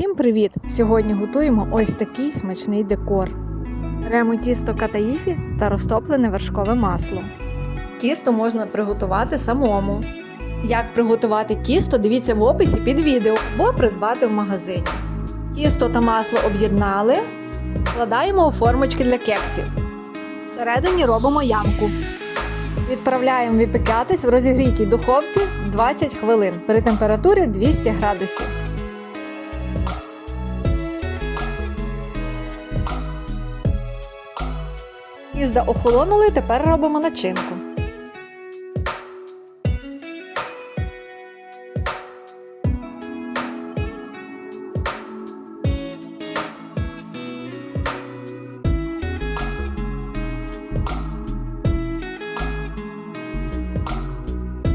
Всім привіт! Сьогодні готуємо ось такий смачний декор. Беремо тісто катаїфі та розтоплене вершкове масло. Тісто можна приготувати самому. Як приготувати тісто, дивіться в описі під відео або придбати в магазині. Тісто та масло об'єднали, вкладаємо у формочки для кексів. Всередині робимо ямку. Відправляємо випікатись в розігрітій духовці 20 хвилин при температурі 200 градусів. Тізда охолонули, тепер робимо начинку.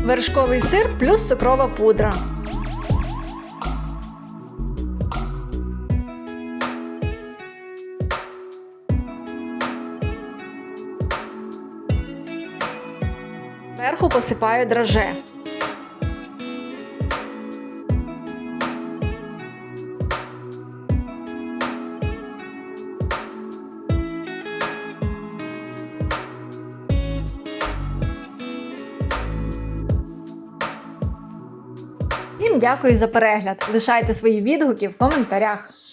Вершковий сир плюс цукрова пудра. Зверху посипаю драже. Всім дякую за перегляд. Лишайте свої відгуки в коментарях.